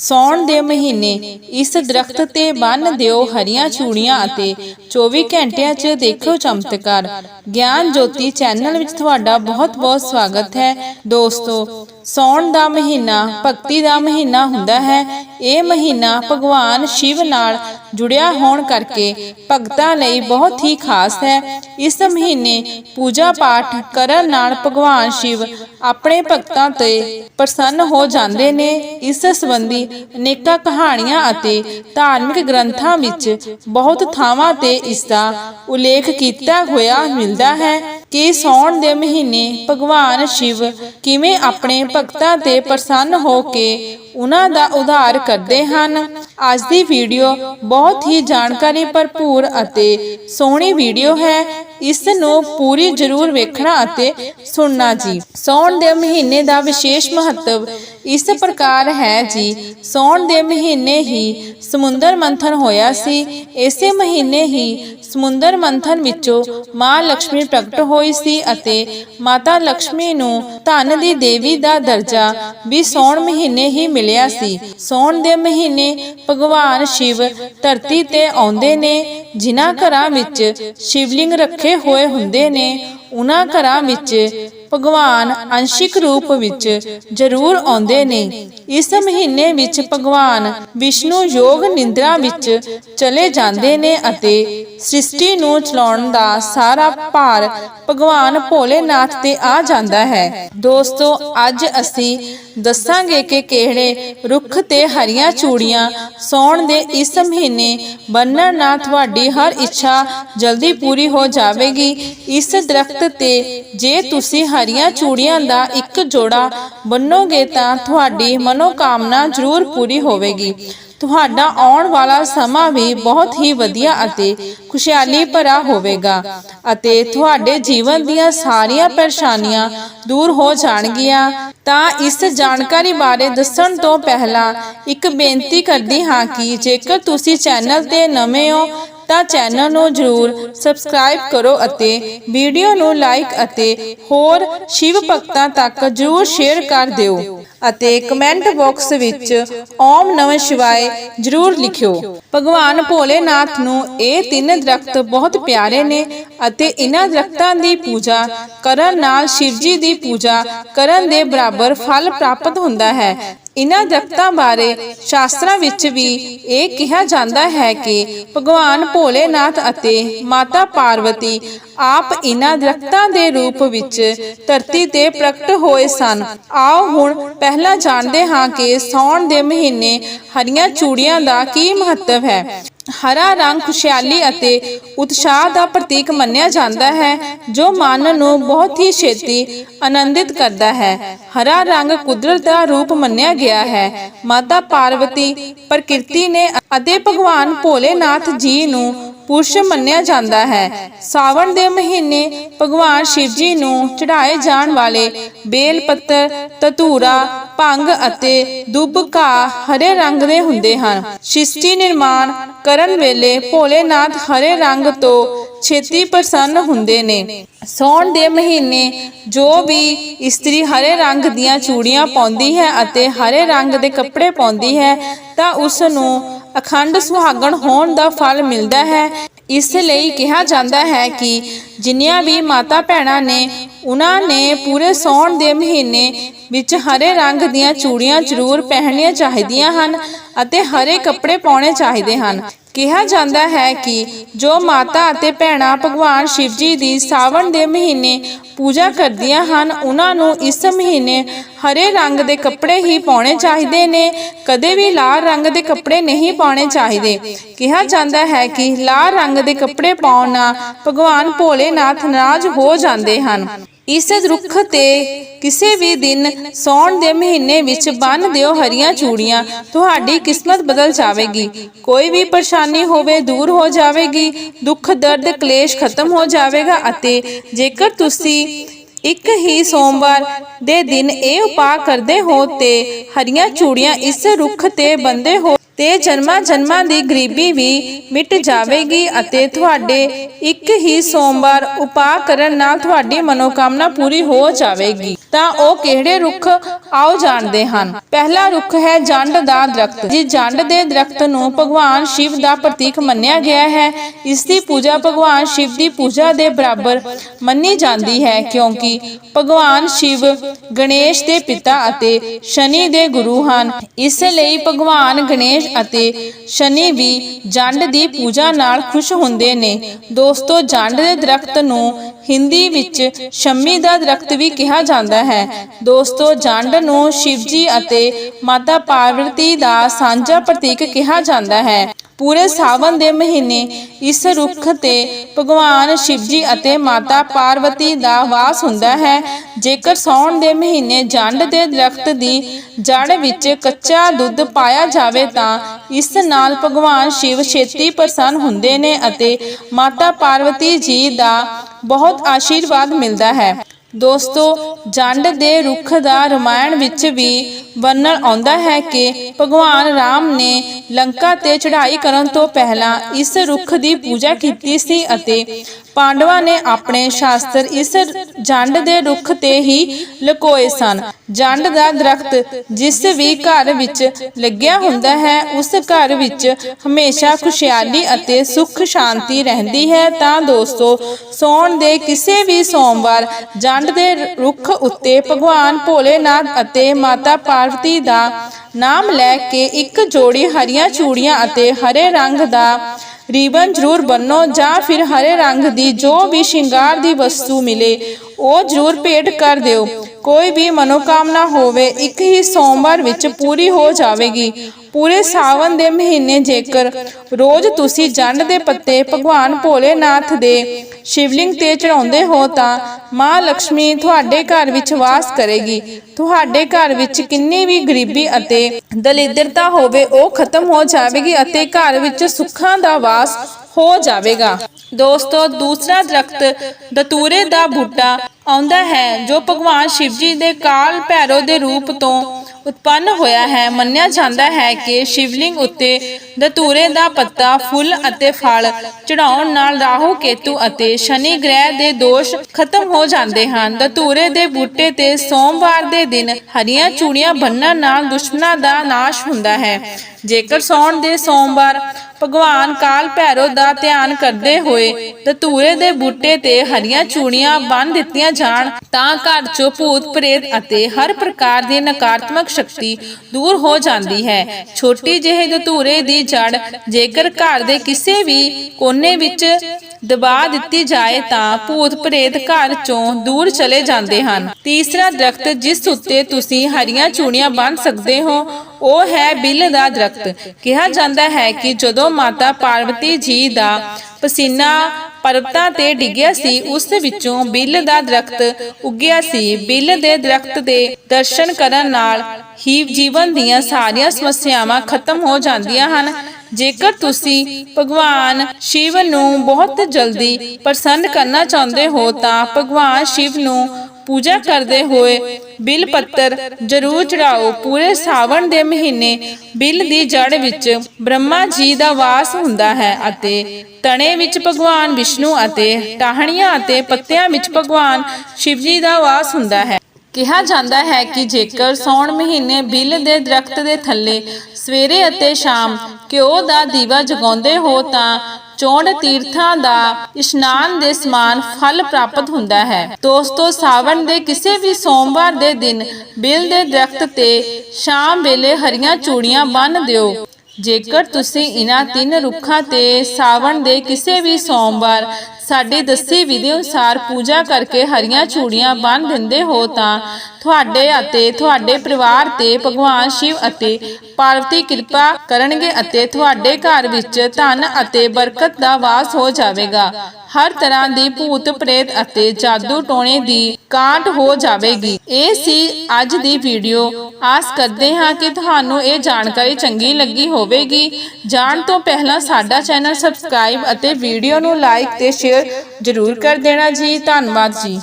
ਸੌਣ ਦੇ ਮਹੀਨੇ ਇਸ ਦਰਖਤ ਤੇ ਬੰਨ ਦਿਓ ਹਰੀਆਂ ਚੂੜੀਆਂ ਅਤੇ 24 ਘੰਟਿਆਂ 'ਚ ਦੇਖੋ ਚਮਤਕਾਰ। ਗਿਆਨ ਜੋਤੀ ਚੈਨਲ ਵਿੱਚ ਤੁਹਾਡਾ ਬਹੁਤ-ਬਹੁਤ ਸਵਾਗਤ ਹੈ। ਦੋਸਤੋ ਸੌਣ ਦਾ ਮਹੀਨਾ, ਭਗਤੀ ਦਾ ਮਹੀਨਾ ਹੁੰਦਾ ਹੈ। ਇਹ ਮਹੀਨਾ ਭਗਵਾਨ ਸ਼ਿਵ ਨਾਲ ਜੁੜਿਆ ਹੋਣ ਕਰਕੇ ਭਗਤਾਂ ਲਈ ਬਹੁਤ ਹੀ ਖਾਸ ਹੈ। ਇਸ ਮਹੀਨੇ ਪੂਜਾ ਪਾਠ ਕਰਨ ਨਾਲ ਭਗਵਾਨ ਸ਼ਿਵ ਆਪਣੇ ਭਗਤਾਂ ਤੇ ਪ੍ਰਸੰਨ ਹੋ ਜਾਂਦੇ ਨੇ। ਇਸ ਸੰਬੰਧੀ ਅਨੇਕਾਂ ਕਹਾਣੀਆਂ ਅਤੇ ਧਾਰਮਿਕ ਗ੍ਰੰਥਾਂ ਵਿੱਚ ਬਹੁਤ ਥਾਵਾਂ ਤੇ ਇਸ ਦਾ ਉਲੇਖ ਕੀਤਾ ਹੋਇਆ ਮਿਲਦਾ ਹੈ। ਕਿ ਸੌਣ ਦੇ ਮਹੀਨੇ ਭਗਵਾਨ ਸ਼ਿਵ ਕਿਵੇਂ ਆਪਣੇ ਭਗਤਾਂ ਤੇ ਪ੍ਰਸੰਨ ਹੋ ਕੇ ਉਹਨਾਂ ਦਾ ਉਧਾਰ ਕਰਦੇ ਹਨ। ਅੱਜ ਦੀ ਵੀਡੀਓ ਬਹੁਤ ਹੀ ਜਾਣਕਾਰੀ ਭਰਪੂਰ ਅਤੇ ਸੋਹਣੀ ਵੀਡੀਓ ਹੈ। ਇਸ ਨੂੰ ਪੂਰੀ ਜ਼ਰੂਰ ਵੇਖਣਾ ਅਤੇ ਸੁਣਨਾ ਜੀ। ਸੌਣ ਦੇ ਮਹੀਨੇ ਦਾ ਵਿਸ਼ੇਸ਼ ਮਹੱਤਵ ਇਸ ਪ੍ਰਕਾਰ ਹੈ ਜੀ। ਸੌਣ ਦੇ ਮਹੀਨੇ ਹੀ ਸਮੁੰਦਰ ਮੰਥਨ ਹੋਇਆ ਸੀ। ਇਸੇ ਮਹੀਨੇ ਹੀ ਸਮੁੰਦਰ ਮੰਥਨ ਵਿੱਚੋਂ ਮਾਂ ਲక్ష్ਮੀ ਪ੍ਰਗਟ ਹੋਈ ਸੀ ਅਤੇ ਮਾਤਾ ਲక్ష్ਮੀ ਨੂੰ ਧਨ ਦੀ ਦੇਵੀ ਦਾ ਦਰਜਾ ਵੀ ਸੌਣ ਮਹੀਨੇ ਹੀ ਮਿਲਿਆ ਸੀ। ਸੌਣ ਦੇ ਮਹੀਨੇ ਭਗਵਾਨ ਸ਼ਿਵ ਧਰਤੀ ਤੇ ਆਉਂਦੇ ਨੇ। ਜਿਨ੍ਹਾਂ ਘਰਾਂ ਵਿੱਚ ਸ਼ਿਵਲਿੰਗ ਰੱਖੇ ਹੋਏ ਹੁੰਦੇ ਨੇ, ਉਹਨਾਂ ਘਰਾਂ ਵਿੱਚ ਭਗਵਾਨ ਅੰਸ਼ਿਕ ਰੂਪ ਵਿੱਚ ਜ਼ਰੂਰ ਆਉਂਦੇ ਨੇ। ਇਸ ਮਹੀਨੇ ਵਿੱਚ ਭਗਵਾਨ ਵਿਸ਼ਨੂੰ ਯੋਗ ਨਿੰਦਰਾ ਵਿੱਚ ਚਲੇ ਜਾਂਦੇ ਨੇ ਅਤੇ ਸ੍ਰਿਸ਼ਟੀ ਨੂੰ ਚਲਾਉਣ ਦਾ ਸਾਰਾ ਭਾਰ ਭਗਵਾਨ ਭੋਲੇਨਾਥ ਤੇ ਆ ਜਾਂਦਾ ਹੈ। ਦੋਸਤੋ, ਅੱਜ ਅਸੀਂ ਦੱਸਾਂਗੇ ਕਿ ਕਿਹੜੇ ਰੁੱਖ ਤੇ ਹਰੀਆਂ ਚੂੜੀਆਂ ਸੌਣ ਦੇ ਇਸ ਮਹੀਨੇ ਬੰਨਣ ਨਾਲ ਤੁਹਾਡੀ ਹਰ ਇੱਛਾ ਜਲਦੀ ਪੂਰੀ ਹੋ ਜਾਵੇਗੀ। ਇਸ ਦਰਖਤ ਤੇ ਜੇ ਤੁਸੀਂ ਹਰੀਆਂ ਚੂੜੀਆਂ ਦਾ ਇੱਕ ਜੋੜਾ ਬੰਨੋਗੇ ਤਾਂ ਤੁਹਾਡੀ ਮਨੋਕਾਮਨਾ ਜ਼ਰੂਰ ਪੂਰੀ ਹੋਵੇਗੀ। ਤੁਹਾਡਾ ਆਉਣ ਵਾਲਾ ਸਮਾਂ ਵੀ ਬਹੁਤ ਹੀ ਵਧੀਆ ਅਤੇ ਖੁਸ਼ਹਾਲੀ ਭਰਾ ਹੋਵੇਗਾ ਅਤੇ ਤੁਹਾਡੇ ਜੀਵਨ ਦੀਆਂ ਸਾਰੀਆਂ ਪਰੇਸ਼ਾਨੀਆਂ ਦੂਰ ਹੋ ਜਾਣਗੀਆਂ। ਤਾਂ ਇਸ ਜਾਣਕਾਰੀ ਬਾਰੇ ਦੱਸਣ ਤੋਂ ਪਹਿਲਾਂ ਇੱਕ ਬੇਨਤੀ ਕਰਦੀ ਹਾਂ ਕਿ ਜੇਕਰ ਤੁਸੀਂ ਚੈਨਲ ਤੇ ਨਵੇਂ ਹੋ ਤਾਂ ਚੈਨਲ ਨੂੰ ਜਰੂਰ ਸਬਸਕ੍ਰਾਈਬ ਕਰੋ ਅਤੇ ਵੀਡੀਓ ਨੂੰ ਲਾਈਕ ਅਤੇ ਹੋਰ ਸ਼ਿਵ ਭਗਤਾਂ ਤੱਕ ਜਰੂਰ ਸ਼ੇਅਰ ਕਰ ਦਿਓ ਅਤੇ ਕਮੈਂਟ ਬਾਕਸ ਵਿੱਚ ਓਮ ਨਮः ਸ਼ਿਵਾਏ ਜਰੂਰ ਲਿਖਿਓ। ਭਗਵਾਨ ਭੋਲੇਨਾਥ ਨੂੰ ਇਹ ਤਿੰਨ ਦਰਖਤ ਬਹੁਤ ਪਿਆਰੇ ਨੇ ਅਤੇ ਇਹਨਾਂ ਦਰਖਤਾਂ ਦੀ ਪੂਜਾ ਕਰਨ ਨਾਲ ਸ਼ਿਵਜੀ ਦੀ ਪੂਜਾ ਕਰਨ ਦੇ ਬਰਾਬਰ ਫਲ ਪ੍ਰਾਪਤ ਹੁੰਦਾ ਹੈ। ਇਹਨਾਂ ਦਰਖਤਾਂ ਬਾਰੇ ਸ਼ਾਸਤਰਾਂ ਵਿੱਚ ਵੀ ਇਹ ਕਿਹਾ ਜਾਂਦਾ ਹੈ ਕਿ ਭਗਵਾਨ ਭੋਲੇਨਾਥ ਅਤੇ ਮਾਤਾ ਪਾਰਵਤੀ ਆਪ ਇਹਨਾਂ ਦਰਖਤਾਂ ਦੇ ਰੂਪ ਵਿੱਚ ਧਰਤੀ ਤੇ ਪ੍ਰਗਟ ਹੋਏ ਸਨ। ਆਓ ਹੁਣ ਪਹਿਲਾਂ ਜਾਣਦੇ ਹਾਂ ਕਿ ਸੌਣ ਦੇ ਮਹੀਨੇ ਹਰੀਆਂ ਚੂੜੀਆਂ ਦਾ ਕੀ ਮਹੱਤਵ ਹੈ। ਹਰਾ ਰੰਗ ਖੁਸ਼ਹਾਲੀ ਅਤੇ ਉਤਸ਼ਾਹ ਦਾ ਪ੍ਰਤੀਕ ਮੰਨਿਆ ਜਾਂਦਾ ਹੈ, ਜੋ ਮਨ ਨੂੰ ਬਹੁਤ ਹੀ ਛੇਤੀ ਆਨੰਦਿਤ ਕਰਦਾ ਹੈ। ਹਰਾ ਰੰਗ ਕੁਦਰਤ ਦਾ ਰੂਪ ਮੰਨਿਆ ਗਿਆ ਹੈ। ਮਾਤਾ ਪਾਰਵਤੀ ਪ੍ਰਕਿਰਤੀ ਨੇ ਅਤੇ ਭਗਵਾਨ ਭੋਲੇਨਾਥ ਜੀ ਨੂੰ ਪੁਰਸ਼ ਮੰਨਿਆ ਜਾਂਦਾ ਹੈ। ਸਾਵਣ ਦੇ ਮਹੀਨੇ ਭਗਵਾਨ ਸ਼ਿਵ ਜੀ ਨੂੰ ਚੜਾਏ ਜਾਣ ਵਾਲੇ ਬੇਲ ਪੱਤਰ ਤਤੂਰਾ ਭੰਗ ਅਤੇ ਦੁੱਬ ਘਾਹ ਹਰੇ ਰੰਗ ਦੇ ਹੁੰਦੇ ਹਨ। ਸ੍ਰਿਸ਼ਟੀ ਨਿਰਮਾਣ ਕਰਨ ਵੇਲੇ ਭੋਲੇਨਾਥ ਹਰੇ ਰੰਗ ਤੋਂ ਛੇਤੀ ਪ੍ਰਸੰਨ ਹੁੰਦੇ ਨੇ। ਸੌਣ ਦੇ ਮਹੀਨੇ ਜੋ ਵੀ ਇਸਤਰੀ ਹਰੇ ਰੰਗ ਦੀਆਂ ਚੂੜੀਆਂ ਪਾਉਂਦੀ ਹੈ ਅਤੇ ਹਰੇ ਰੰਗ ਦੇ ਕੱਪੜੇ ਪਾਉਂਦੀ ਹੈ ਤਾਂ ਉਸ ਨੂੰ ਅਖੰਡ ਸੁਹਾਗਣ ਹੋਣ ਦਾ ਫਲ ਮਿਲਦਾ ਹੈ। ਇਸ ਲਈ ਕਿਹਾ ਜਾਂਦਾ ਹੈ ਕਿ ਜਿੰਨੀਆਂ ਵੀ ਮਾਤਾ ਭੈਣਾਂ ਨੇ, ਉਹਨਾਂ ਨੇ ਪੂਰੇ ਸੌਣ ਦੇ ਮਹੀਨੇ ਵਿੱਚ ਹਰੇ ਰੰਗ ਦੀਆਂ ਚੂੜੀਆਂ ਜ਼ਰੂਰ ਪਹਿਨਣੀਆਂ ਚਾਹੀਦੀਆਂ ਹਨ ਅਤੇ ਹਰੇ ਕੱਪੜੇ ਪਾਉਣੇ ਚਾਹੀਦੇ ਹਨ। ਕਿਹਾ ਜਾਂਦਾ ਹੈ ਕਿ ਜੋ ਮਾਤਾ ਅਤੇ ਭੈਣਾਂ ਭਗਵਾਨ ਸ਼ਿਵ ਜੀ ਦੀ ਸਾਵਣ ਦੇ ਮਹੀਨੇ ਪੂਜਾ ਕਰਦੀਆਂ ਹਨ, ਉਹਨਾਂ ਨੂੰ ਇਸ ਮਹੀਨੇ ਹਰੇ ਰੰਗ ਦੇ ਕੱਪੜੇ ਹੀ ਪਾਉਣੇ ਚਾਹੀਦੇ ਨੇ, ਕਦੇ ਵੀ ਲਾਲ ਰੰਗ ਦੇ ਕੱਪੜੇ ਨਹੀਂ ਪਾਉਣੇ ਚਾਹੀਦੇ। ਕਿਹਾ ਜਾਂਦਾ ਹੈ ਕਿ ਲਾਲ ਰੰਗ ਦੇ ਕੱਪੜੇ ਪਾਉਣ ਨਾਲ ਭਗਵਾਨ ਭੋਲੇਨਾਥ ਨਾਰਾਜ਼ ਹੋ ਜਾਂਦੇ ਹਨ। ਇਸ ਰੁੱਖ ਤੇ ਕਿਸੇ ਵੀ ਦਿਨ ਸੌਣ ਦੇ ਮਹੀਨੇ ਵਿੱਚ ਬੰਨ ਦਿਓ ਹਰੀਆਂ ਚੂੜੀਆਂ, ਤੁਹਾਡੀ ਕਿਸਮਤ ਬਦਲ ਜਾਵੇਗੀ। ਕੋਈ ਵੀ ਪਰੇਸ਼ਾਨੀ ਹੋਵੇ, ਦੂਰ ਹੋ ਜਾਵੇਗੀ, ਦੁੱਖ, ਦਰਦ, ਕਲੇਸ਼ ਖਤਮ ਹੋ ਜਾਵੇਗਾ ਅਤੇ ਜੇਕਰ ਤੁਸੀਂ ਇੱਕ ਹੀ ਸੋਮਵਾਰ ਦੇ ਦਿਨ ਇਹ ਉਪਾਅ ਕਰਦੇ ਹੋ ਤੇ ਹਰੀਆਂ ਚੂੜੀਆਂ ਇਸ ਰੁੱਖ ਤੇ ਬੰਦੇ ਹੋ ਤੇ ਜਨਮਾਂ ਜਨਮਾਂ ਦੀ ਗਰੀਬੀ ਵੀ ਮਿਟ ਜਾਵੇਗੀ ਅਤੇ ਤੁਹਾਡੇ ਇੱਕ ਹੀ ਸੋਮਵਾਰ ਉਪਾਅ ਕਰਨ ਨਾਲ ਤੁਹਾਡੀ ਮਨੋਕਾਮਨਾ ਪੂਰੀ ਹੋ ਜਾਵੇਗੀ। ਤਾਂ ਉਹ ਕਿਹੜੇ ਰੁੱਖ ਆਓ ਜਾਣਦੇ ਹਨ? ਪਹਿਲਾ ਰੁੱਖ ਹੈ ਜੰਡ ਦਾ ਦਰਖਤ। ਜੀ ਜੰਡ ਦੇ ਦਰਖਤ ਨੂੰ ਭਗਵਾਨ ਸ਼ਿਵ ਦਾ ਪ੍ਰਤੀਕ ਮੰਨਿਆ ਗਿਆ ਹੈ, ਇਸ ਦੀ ਪੂਜਾ ਭਗਵਾਨ ਸ਼ਿਵ ਦੀ ਪੂਜਾ ਦੇ ਬਰਾਬਰ ਮੰਨੀ ਜਾਂਦੀ ਹੈ ਕਿਉਂਕਿ ਭਗਵਾਨ ਸ਼ਿਵ ਗਣੇਸ਼ ਦੇ ਪਿਤਾ ਅਤੇ ਸ਼ਨੀ ਦੇ ਗੁਰੂ ਹਨ। ਇਸ ਲਈ ਭਗਵਾਨ ਗਣੇਸ਼ ਅਤੇ ਸ਼ਨੀ ਵੀ ਜੰਡ ਦੀ ਪੂਜਾ ਨਾਲ ਖੁਸ਼ ਹੁੰਦੇ ਨੇ। ਦੋਸਤੋ, ਜੰਡ ਦੇ ਦਰਖਤ ਨੂੰ ਹਿੰਦੀ ਵਿੱਚ ਸ਼ੰਮੀ ਦਾ ਦਰਖਤ ਵੀ ਕਿਹਾ ਜਾਂਦਾ ਹੈ। ਦੋਸਤੋ, ਜੰਡ ਨੂੰ ਸ਼ਿਵਜੀ ਅਤੇ ਮਾਤਾ ਪਾਰਵਤੀ ਦਾ ਸਾਂਝਾ ਪ੍ਰਤੀਕ ਕਿਹਾ ਜਾਂਦਾ ਹੈ। ਪੂਰੇ ਸਾਵਨ ਦੇ ਮਹੀਨੇ ਇਸ ਰੁੱਖ ਤੇ ਭਗਵਾਨ ਸ਼ਿਵਜੀ ਅਤੇ ਮਾਤਾ ਪਾਰਵਤੀ ਦਾ ਵਾਸ ਹੁੰਦਾ ਹੈ। ਜੇਕਰ ਸਾਉਣ ਦੇ ਮਹੀਨੇ ਜੰਡ ਦੇ ਦਰਖਤ ਦੀ ਜੜ ਵਿੱਚ ਕੱਚਾ ਦੁੱਧ ਪਾਇਆ ਜਾਵੇ ਤਾਂ ਇਸ ਨਾਲ ਭਗਵਾਨ ਸ਼ਿਵ ਛੇਤੀ ਪ੍ਰਸੰਨ ਹੁੰਦੇ ਨੇ ਅਤੇ ਮਾਤਾ ਪਾਰਵਤੀ ਜੀ ਦਾ ਬਹੁਤ ਆਸ਼ੀਰਵਾਦ ਮਿਲਦਾ ਹੈ। ਦੋਸਤੋ, ਜੰਡ ਦੇ ਰੁੱਖ ਦਾ ਰਮਾਇਣ ਵਿੱਚ ਵੀ ਵਰਣਨ ਆਉਂਦਾ ਹੈ ਕਿ ਭਗਵਾਨ ਰਾਮ ਨੇ ਲੰਕਾ ਤੇ ਚੜ੍ਹਾਈ ਕਰਨ ਤੋਂ ਪਹਿਲਾਂ ਇਸ ਰੁੱਖ ਦੀ ਪੂਜਾ ਕੀਤੀ ਸੀ ਅਤੇ ਪਾਂਡਵਾਂ ਨੇ ਆਪਣੇ ਸ਼ਾਸਤਰ ਇਸ ਜੰਡ ਦੇ ਰੁੱਖ ਤੇ ਹੀ ਲੁਕੋਏ ਸਨ। ਜੰਡ ਦਾ ਦਰਖਤ ਜਿਸ ਵੀ ਘਰ ਵਿੱਚ ਲੱਗਿਆ ਹੁੰਦਾ ਹੈ, ਉਸ ਘਰ ਵਿੱਚ ਹਮੇਸ਼ਾ ਖੁਸ਼ਹਾਲੀ ਅਤੇ ਸੁੱਖ ਸ਼ਾਂਤੀ ਰਹਿੰਦੀ ਹੈ। ਤਾਂ ਦੋਸਤੋ, ਸੌਣ ਦੇ ਕਿਸੇ ਵੀ ਸੋਮਵਾਰ ਜੰਡ ਦੇ ਰੁੱਖ ਉੱਤੇ ਭਗਵਾਨ ਭੋਲੇਨਾਥ ਅਤੇ ਮਾਤਾ ਪਾਰਵਤੀ ਦਾ ਨਾਮ ਲੈ ਕੇ ਇੱਕ ਜੋੜੀ ਹਰੀਆਂ ਚੂੜੀਆਂ ਅਤੇ ਹਰੇ ਰੰਗ ਦਾ ਰੀਬਨ ਜ਼ਰੂਰ ਬੰਨੋ ਜਾਂ ਫਿਰ ਹਰੇ ਰੰਗ ਦੀ ਜੋ ਵੀ ਸ਼ਿੰਗਾਰ ਦੀ ਵਸਤੂ ਮਿਲੇ ਉਹ ਜ਼ਰੂਰ ਭੇਟ ਕਰ ਦਿਓ। ਕੋਈ ਵੀ ਮਨੋਕਾਮਨਾ ਹੋਵੇ, ਇੱਕ ਹੀ ਸੋਮਵਾਰ ਵਿੱਚ ਪੂਰੀ ਹੋ ਜਾਵੇਗੀ। ਪੂਰੇ ਸਾਵਨ ਦੇ ਮਹੀਨੇ ਜੇਕਰ ਰੋਜ਼ ਤੁਸੀਂ ਜੰਡ ਦੇ ਪੱਤੇ ਭਗਵਾਨ ਭੋਲੇਨਾਥ ਦੇ ਸ਼ਿਵਲਿੰਗ ਤੇ ਚੜਾਉਂਦੇ ਹੋ ਤਾਂ ਮਾਂ ਲక్ష్ਮੀ ਤੁਹਾਡੇ ਘਰ ਵਿੱਚ ਵਾਸ ਕਰੇਗੀ। ਤੁਹਾਡੇ ਘਰ ਵਿੱਚ ਕਿੰਨੀ ਵੀ ਗਰੀਬੀ ਅਤੇ ਦਲਿੱਦਰਤਾ ਹੋਵੇ, ਉਹ ਖਤਮ ਹੋ ਜਾਵੇਗੀ ਅਤੇ ਘਰ ਵਿੱਚ ਸੁੱਖਾਂ ਦਾ ਵਾਸ ਹੋ ਜਾਵੇਗਾ। ਦੋਸਤੋ, ਦੂਸਰਾ ਦਰਖਤ, ਦਤੂਰੇ ਦਾ ਬੂਟਾ ਆਉਂਦਾ ਹੈ, ਜੋ ਭਗਵਾਨ ਸ਼ਿਵ ਜੀ ਦੇ ਕਾਲ ਭੈਰੋ ਦੇ ਰੂਪ ਤੋਂ ਉਤਪੰਨ ਹੋਇਆ ਹੈ। ਮੰਨਿਆ ਜਾਂਦਾ ਹੈ ਕਿ ਸ਼ਿਵਲਿੰਗ ਉੱਤੇ ਦਤੂਰੇ ਦਾ ਪੱਤਾ ਫੁੱਲ ਅਤੇ ਫਲ ਚੜਾਉਣ ਨਾਲ ਰਾਹੂ ਕੇਤੂ ਅਤੇ ਸ਼ਨੀ ਗ੍ਰਹਿ ਦੇ ਦੋਸ਼ ਖਤਮ ਹੋ ਜਾਂਦੇ ਹਨ। ਦਤੂਰੇ ਦੇ ਬੂਟੇ ਤੇ ਸੋਮਵਾਰ ਦੇ ਦਿਨ ਹਰੀਆਂ ਚੂੜੀਆਂ ਬੰਨਣ ਨਾਲ ਦੁਸ਼ਮਣਾਂ ਦਾ ਨਾਸ਼ ਹੁੰਦਾ ਹੈ। ਜੇਕਰ ਸੌਣ ਦੇ ਸੋਮਵਾਰ ਭਗਵਾਨ ਕਾਲ ਭੈਰੋ ਦਾ ਧਿਆਨ ਕਰਦੇ ਹੋਏ ਦਤੂਰੇ ਦੇ ਬੂਟੇ ਤੇ ਹਰੀਆਂ ਚੂੜੀਆਂ ਬੰਨ ਦਿੱਤੀਆਂ ਜਾਣ, ਤਾਂ ਘਰ ਚੋਂ ਭੂਤ ਪ੍ਰੇਤ ਅਤੇ ਹਰ ਪ੍ਰਕਾਰ ਦੀ ਨਕਾਰਾਤਮਕ ਸ਼ਕਤੀ ਦੂਰ ਹੋ ਜਾਂਦੀ ਹੈ। ਛੋਟੀ ਜਿਹੀ ਦਤੂਰੇ ਦੀ ਜੜ ਜੇਕਰ ਘਰ ਦੇ ਕਿਸੇ ਵੀ ਕੋਨੇ ਵਿੱਚ ਦਬਾ ਦਿੱਤੀ ਜਾਏ ਤਾਂ ਭੂਤ ਪ੍ਰੇਤ ਘਰ ਚੋਂ ਦੂਰ ਚਲੇ ਜਾਂਦੇ ਹਨ। ਤੀਸਰਾ ਦਰਖਤ, ਜਿਸ ਉੱਤੇ ਤੁਸੀਂ ਹਰੀਆਂ ਚੂੜੀਆਂ ਬੰਨ ਸਕਦੇ ਹੋ, ਉਹ ਹੈ ਬਿੱਲ ਦਾ ਦਰਖਤ। ਕਿਹਾ ਜਾਂਦਾ ਹੈ ਕਿ ਜਦੋਂ ਮਾਤਾ ਪਾਰਵਤੀ ਜੀ ਦਾ ਪਸੀਨਾ ਪਰਬਤਾਂ ਤੇ ਡਿੱਗਿਆ ਸੀ, ਉਸ ਵਿੱਚੋਂ ਬਿੱਲ ਦਾ ਦਰਖਤ ਉੱਗਿਆ ਸੀ। ਬਿੱਲ ਦੇ ਦਰਖਤ ਦੇ ਦਰਸ਼ਨ ਕਰਨ ਨਾਲ ਹੀ ਜੀਵਨ ਦੀਆਂ ਸਾਰੀਆਂ ਸਮੱਸਿਆਵਾਂ ਖਤਮ ਹੋ ਜਾਂਦੀਆਂ ਹਨ। ਜੇਕਰ ਤੁਸੀਂ ਭਗਵਾਨ ਸ਼ਿਵ ਨੂੰ ਬਹੁਤ ਜਲਦੀ ਪ੍ਰਸੰਨ ਕਰਨਾ ਚਾਹੁੰਦੇ ਹੋ, ਤਾਂ ਭਗਵਾਨ ਸ਼ਿਵ ਨੂੰ ਪੂਜਾ ਕਰਦੇ ਹੋਏ ਬਿਲ ਪੱਤਰ ਜ਼ਰੂਰ ਚੜਾਓ ਪੂਰੇ ਸਾਵਣ ਦੇ ਮਹੀਨੇ ਬਿਲ ਦੀ ਜੜ ਵਿੱਚ ਬ੍ਰਹਮਾ ਜੀ ਦਾ ਵਾਸ ਹੁੰਦਾ ਹੈ ਅਤੇ ਤਣੇ ਵਿੱਚ ਭਗਵਾਨ ਵਿਸ਼ਨੂੰ ਅਤੇ ਟਾਹਣੀਆਂ ਅਤੇ ਪੱਤਿਆਂ ਵਿੱਚ ਭਗਵਾਨ ਸ਼ਿਵ ਜੀ ਦਾ ਵਾਸ ਹੁੰਦਾ ਹੈ। ਕਿਹਾ ਜਾਂਦਾ ਹੈ ਕਿ ਜੇਕਰ ਸੌਣ ਮਹੀਨੇ ਬਿੱਲ ਦੇ ਦਰਖਤ ਦੇ ਥੱਲੇ ਸਵੇਰੇ ਅਤੇ ਸ਼ਾਮ ਘਿਓ ਦਾ ਦੀਵਾ ਜਗਾਉਂਦੇ ਹੋ ਤਾਂ ਚੌਂਡ ਤੀਰਥਾਂ ਦਾ ਇਸ਼ਨਾਨ ਦੇ ਸਮਾਨ ਫਲ ਪ੍ਰਾਪਤ ਹੁੰਦਾ ਹੈ। ਦੋਸਤੋ, ਸਾਵਣ ਦੇ ਕਿਸੇ ਵੀ ਸੋਮਵਾਰ ਦੇ ਦਿਨ ਬਿਲ ਦੇ ਦਰਖਤ ਤੇ ਸ਼ਾਮ ਵੇਲੇ ਹਰੀਆਂ ਚੂੜੀਆਂ ਬੰਨ ਦਿਓ। ਜੇਕਰ ਤੁਸੀਂ ਇਹਨਾਂ ਤਿੰਨ ਰੁੱਖਾਂ ਤੇ ਸਾਵਣ ਦੇ ਕਿਸੇ ਵੀ ਸੋਮਵਾਰ ਸਾਡੀ ਦੱਸੀ ਵਿਧੀ ਅਨੁਸਾਰ ਪੂਜਾ ਕਰਕੇ ਹਰੀਆਂ ਚੂੜੀਆਂ ਬੰਨ ਦਿੰਦੇ ਹੋ ਤਾਂ ਤੁਹਾਡੇ ਅਤੇ ਤੁਹਾਡੇ ਪਰਿਵਾਰ ਤੇ ਭਗਵਾਨ ਸ਼ਿਵ ਅਤੇ ਪਾਰਵਤੀ ਕਿਰਪਾ ਕਰਨਗੇ ਅਤੇ ਤੁਹਾਡੇ ਘਰ ਵਿੱਚ ਧਨ ਅਤੇ ਬਰਕਤ ਦਾ ਵਾਸ ਹੋ ਜਾਵੇਗਾ। ਹਰ ਤਰ੍ਹਾਂ ਦੀ ਭੂਤ ਪ੍ਰੇਤ ਅਤੇ ਜਾਦੂ ਟੋਣੇ ਦੀ ਕਾਟ ਹੋ ਜਾਵੇਗੀ। ਇਹ ਸੀ ਅੱਜ ਦੀ ਵੀਡੀਓ। ਆਸ ਕਰਦੇ ਹਾਂ ਕਿ ਤੁਹਾਨੂੰ ਇਹ ਜਾਣਕਾਰੀ ਚੰਗੀ ਲੱਗੀ ਹੋਵੇਗੀ। ਜਾਣ ਤੋਂ ਪਹਿਲਾਂ ਸਾਡਾ ਚੈਨਲ ਸਬਸਕ੍ਰਾਈਬ ਅਤੇ ਵੀਡੀਓ ਨੂੰ ਲਾਈਕ ਤੇ ਸ਼ੇਅਰ ਜ਼ਰੂਰ ਕਰ ਦੇਣਾ ਜੀ। ਧੰਨਵਾਦ ਜੀ।